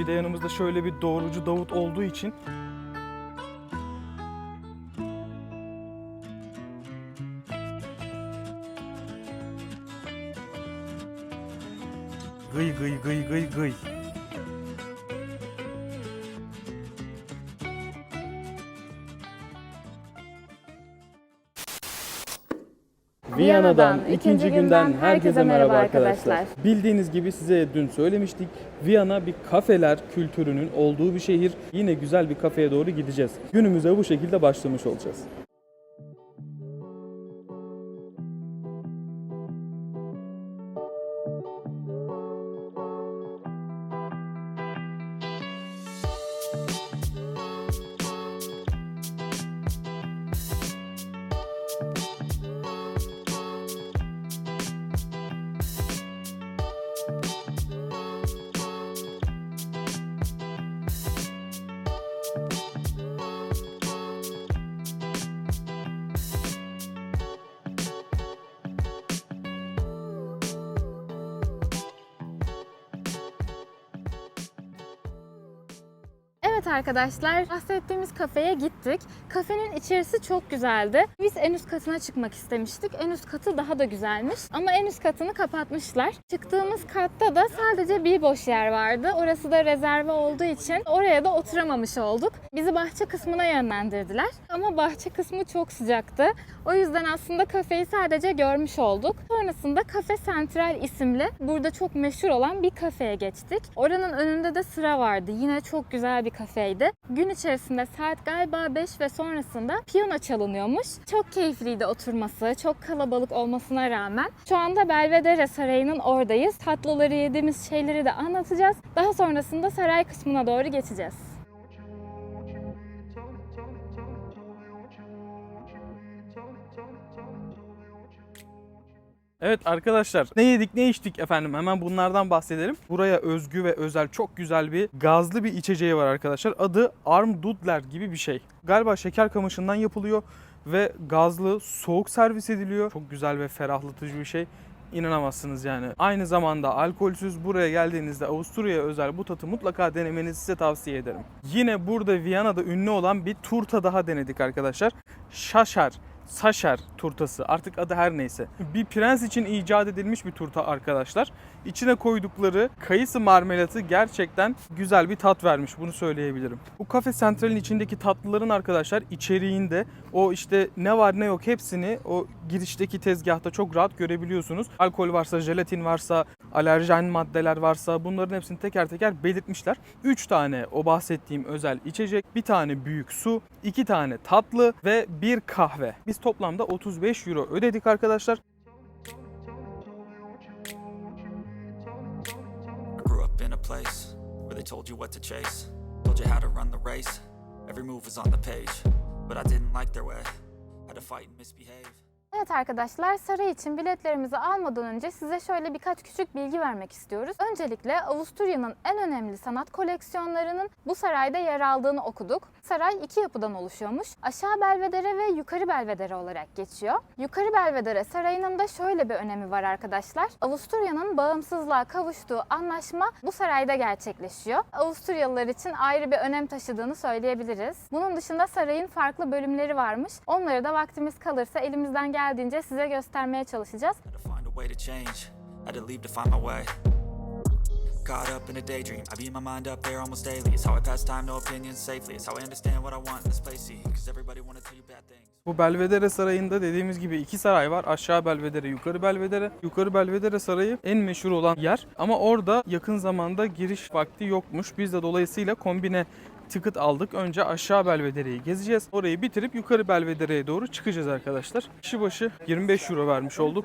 Bir de yanımızda şöyle bir doğrucu Davut olduğu için Gıy gıy gıy gıy gıy. Viyana'dan ikinci günden herkese merhaba arkadaşlar. Bildiğiniz gibi size dün söylemiştik. Viyana bir kafeler kültürünün olduğu bir şehir. Yine güzel bir kafeye doğru gideceğiz. Günümüze bu şekilde başlamış olacağız. Evet arkadaşlar, bahsettiğimiz kafeye gittik. Kafenin içerisi çok güzeldi. Biz en üst katına çıkmak istemiştik. En üst katı daha da güzelmiş. Ama en üst katını kapatmışlar. Çıktığımız katta da sadece bir boş yer vardı. Orası da rezerve olduğu için oraya da oturamamış olduk. Bizi bahçe kısmına yönlendirdiler. Ama bahçe kısmı çok sıcaktı. O yüzden aslında kafeyi sadece görmüş olduk. Sonrasında Kafe Central isimli burada çok meşhur olan bir kafeye geçtik. Oranın önünde de sıra vardı. Yine çok güzel bir kafeydi. Gün içerisinde saat galiba 5 ve sonrasında piyano çalınıyormuş. Çok keyifliydi oturması, çok kalabalık olmasına rağmen. Şu anda Belvedere Sarayı'nın oradayız. Tatlıları yediğimiz şeyleri de anlatacağız. Daha sonrasında saray kısmına doğru geçeceğiz. Evet arkadaşlar ne yedik ne içtik efendim hemen bunlardan bahsedelim. Buraya özgü ve özel çok güzel bir gazlı bir içeceği var arkadaşlar. Adı Armdudler gibi bir şey. Galiba şeker kamışından yapılıyor ve gazlı soğuk servis ediliyor. Çok güzel ve ferahlatıcı bir şey. İnanamazsınız yani. Aynı zamanda alkolsüz buraya geldiğinizde Avusturya'ya özel bu tatı mutlaka denemenizi size tavsiye ederim. Yine burada Viyana'da ünlü olan bir turta daha denedik arkadaşlar. Şaşar. Saşer turtası artık adı her neyse. Bir prens için icat edilmiş bir turta arkadaşlar. İçine koydukları kayısı marmelatı gerçekten güzel bir tat vermiş bunu söyleyebilirim. Bu kafe sentralin içindeki tatlıların arkadaşlar içeriğinde o işte ne var ne yok hepsini o girişteki tezgahta çok rahat görebiliyorsunuz. Alkol varsa, jelatin varsa, alerjen maddeler varsa bunların hepsini teker teker belirtmişler. 3 tane o bahsettiğim özel içecek, bir tane büyük su, 2 tane tatlı ve bir kahve. Biz toplamda 35 euro ödedik arkadaşlar. İn a place where they told you what to chase, told you how to run the race. Every move was on the page, but I didn't like their way. Had to fight and misbehave. Evet arkadaşlar saray için biletlerimizi almadan önce size şöyle birkaç küçük bilgi vermek istiyoruz. Öncelikle Avusturya'nın en önemli sanat koleksiyonlarının bu sarayda yer aldığını okuduk. Saray iki yapıdan oluşuyormuş. Aşağı Belvedere ve Yukarı Belvedere olarak geçiyor. Yukarı Belvedere sarayının da şöyle bir önemi var arkadaşlar. Avusturya'nın bağımsızlığa kavuştuğu anlaşma bu sarayda gerçekleşiyor. Avusturyalılar için ayrı bir önem taşıdığını söyleyebiliriz. Bunun dışında sarayın farklı bölümleri varmış. Onları da vaktimiz kalırsa elimizden geldiğince size göstermeye çalışacağız. Change, had to leave to find my way. Caught up in a daydream, I beat my mind up there almost daily. It's how I pass time, no opinions safely. It's how I understand what I want in this place. Cause everybody wanna tell you bad things. Bu Belvedere Sarayı'nda dediğimiz gibi iki saray var. Aşağı Belvedere, Yukarı Belvedere. Yukarı Belvedere Sarayı en meşhur olan yer. Ama orada yakın zamanda giriş vakti yokmuş. Biz de dolayısıyla kombine ticket aldık. Önce aşağı Belvedere'yi gezeceğiz. Orayı bitirip yukarı Belvedere'ye doğru çıkacağız arkadaşlar. Kişi başı 25 euro vermiş olduk.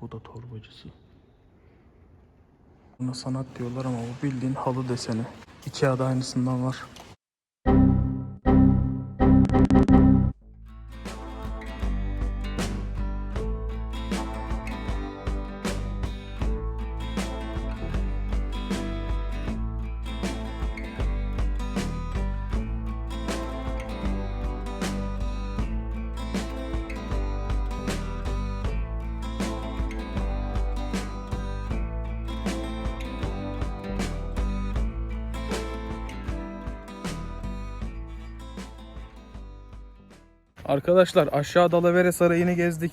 Bu da torbacısı. Buna sanat diyorlar ama bu bildiğin halı deseni. Ikea'da aynısından var. Arkadaşlar aşağı Dalavere Sarayı'nı gezdik.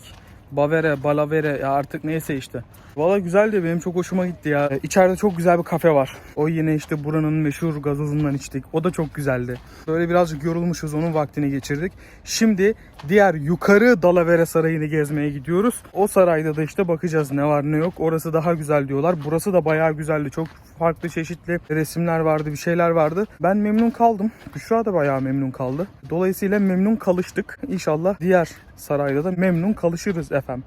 Bavere, Balavere ya artık neyse işte. Valla güzeldi benim çok hoşuma gitti ya. İçeride çok güzel bir kafe var. O yine işte buranın meşhur gazozundan içtik. O da çok güzeldi. Böyle birazcık yorulmuşuz onun vaktini geçirdik. Şimdi diğer yukarı Dalavere Sarayı'nı gezmeye gidiyoruz. O sarayda da işte bakacağız ne var ne yok. Orası daha güzel diyorlar. Burası da bayağı güzeldi. Çok farklı çeşitli resimler vardı, bir şeyler vardı. Ben memnun kaldım. Büşra da bayağı memnun kaldı. Dolayısıyla memnun kalıştık. İnşallah diğer sarayda da memnun kalışırız efendim.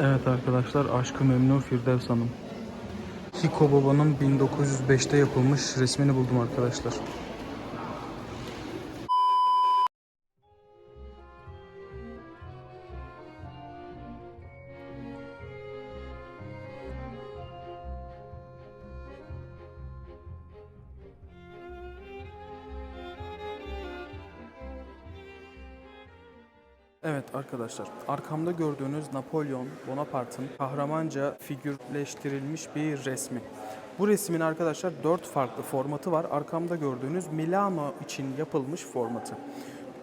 Evet arkadaşlar Aşkı Memnu Firdevs Hanım. Hiko Baba'nın 1905'te yapılmış resmini buldum arkadaşlar. Evet arkadaşlar, arkamda gördüğünüz Napolyon Bonaparte'ın kahramanca figürleştirilmiş bir resmi. Bu resmin arkadaşlar dört farklı formatı var. Arkamda gördüğünüz Milano için yapılmış formatı.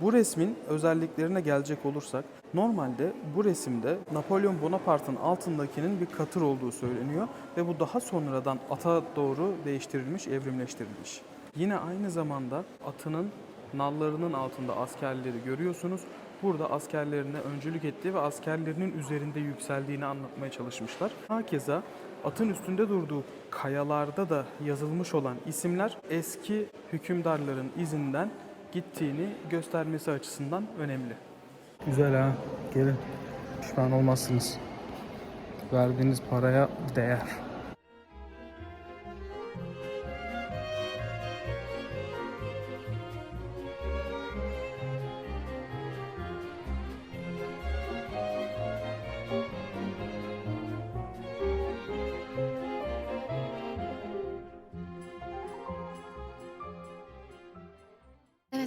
Bu resmin özelliklerine gelecek olursak, normalde bu resimde Napolyon Bonaparte'ın altındakinin bir katır olduğu söyleniyor ve bu daha sonradan ata doğru değiştirilmiş, evrimleştirilmiş. Yine aynı zamanda atının nallarının altında askerleri görüyorsunuz. Burada askerlerine öncülük ettiği ve askerlerinin üzerinde yükseldiğini anlatmaya çalışmışlar. Hakeza atın üstünde durduğu kayalarda da yazılmış olan isimler eski hükümdarların izinden gittiğini göstermesi açısından önemli. Güzel ha. Gelin. Pişman olmazsınız. Verdiğiniz paraya değer.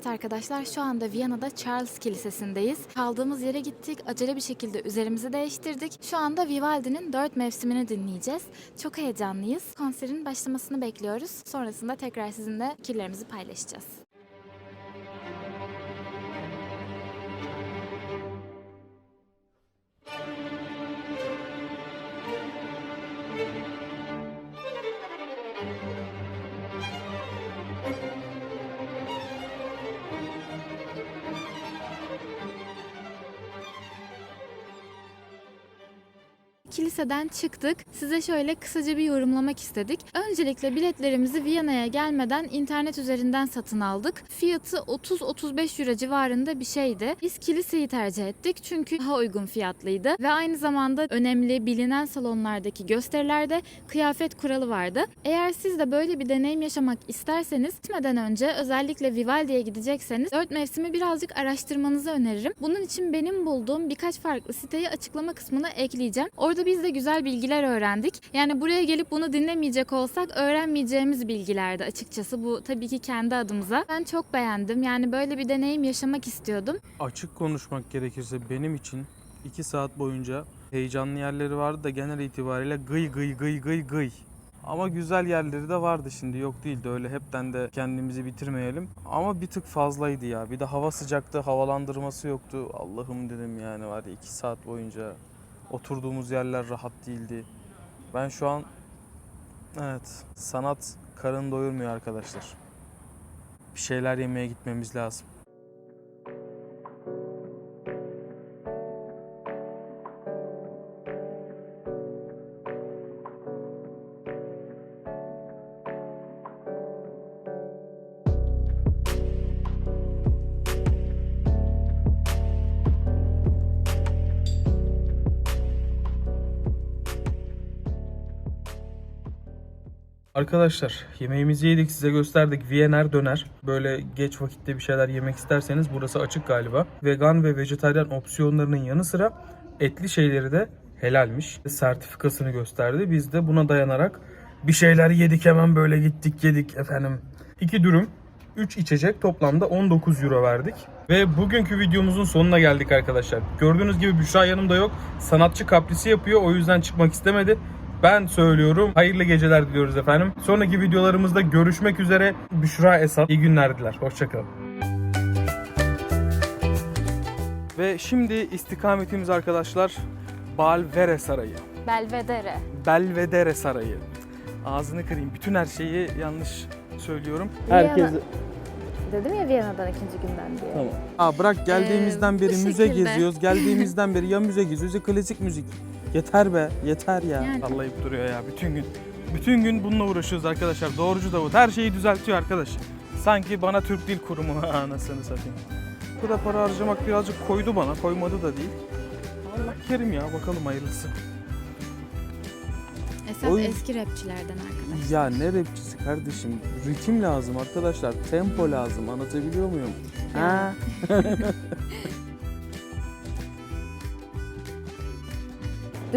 Arkadaşlar şu anda Viyana'da Charles Kilisesi'ndeyiz. Kaldığımız yere gittik. Acele bir şekilde üzerimizi değiştirdik. Şu anda Vivaldi'nin dört mevsimini dinleyeceğiz. Çok heyecanlıyız. Konserin başlamasını bekliyoruz. Sonrasında tekrar sizinle fikirlerimizi paylaşacağız. Kiliseden çıktık. Size şöyle kısaca bir yorumlamak istedik. Öncelikle biletlerimizi Viyana'ya gelmeden internet üzerinden satın aldık. Fiyatı 30-35 euro civarında bir şeydi. Biz kiliseyi tercih ettik çünkü daha uygun fiyatlıydı ve aynı zamanda önemli bilinen salonlardaki gösterilerde kıyafet kuralı vardı. Eğer siz de böyle bir deneyim yaşamak isterseniz gitmeden önce özellikle Vivaldi'ye gidecekseniz 4 mevsimi birazcık araştırmanızı öneririm. Bunun için benim bulduğum birkaç farklı siteyi açıklama kısmına ekleyeceğim. Orada biz de güzel bilgiler öğrendik. Yani buraya gelip bunu dinlemeyecek olsak öğrenmeyeceğimiz bilgilerdi açıkçası. Bu tabii ki kendi adımıza. Ben çok beğendim. Yani böyle bir deneyim yaşamak istiyordum. Açık konuşmak gerekirse benim için 2 saat boyunca heyecanlı yerleri vardı da genel itibariyle gıy gıy gıy gıy gıy. Ama güzel yerleri de vardı şimdi yok değildi öyle hepten de kendimizi bitirmeyelim. Ama bir tık fazlaydı ya. Bir de hava sıcaktı, havalandırması yoktu. Allah'ım dedim yani var ya 2 saat boyunca oturduğumuz yerler rahat değildi. Ben şu an evet sanat karın doyurmuyor arkadaşlar. Bir şeyler yemeye gitmemiz lazım. Arkadaşlar yemeğimizi yedik size gösterdik. Wiener döner. Böyle geç vakitte bir şeyler yemek isterseniz burası açık galiba. Vegan ve vejetaryen opsiyonlarının yanı sıra etli şeyleri de helalmiş. Sertifikasını gösterdi. Biz de buna dayanarak bir şeyler yedik hemen böyle gittik yedik efendim. İki dürüm 3 içecek toplamda 19 euro verdik. Ve bugünkü videomuzun sonuna geldik arkadaşlar. Gördüğünüz gibi Büşra yanımda yok. Sanatçı kaprisi yapıyor o yüzden çıkmak istemedi. Ben söylüyorum. Hayırlı geceler diliyoruz efendim. Sonraki videolarımızda görüşmek üzere. Büşra Esat. İyi günler diler. Hoşçakalın. Ve şimdi istikametimiz arkadaşlar Balvere Sarayı. Belvedere. Belvedere Sarayı. Ağzını kırayım. Bütün her şeyi yanlış söylüyorum. Herkes... Dedim ya Viyana'dan ikinci günden diye. Tamam. Aa bırak geldiğimizden Ee, beri bu müze şekilde. geziyoruz. Geldiğimizden beri ya müze geziyoruz ya klasik müzik. Yeter be, yeter ya. Yani. Sallayıp duruyor ya bütün gün. Bütün gün bununla uğraşıyoruz arkadaşlar. Doğrucu Davut her şeyi düzeltiyor arkadaş. Sanki bana Türk Dil Kurumu anasını satayım. Bu kadar para harcamak birazcık koydu bana. Koymadı da değil. Allah kerim ya bakalım hayırlısı. Esas Oy. eski rapçilerden arkadaş. Ya ne rapçisi kardeşim? Ritim lazım arkadaşlar. Tempo lazım. Anlatabiliyor muyum? Ha?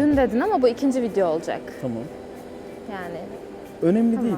Dün dedin ama bu ikinci video olacak. Tamam. Yani Önemli Tamam. değil.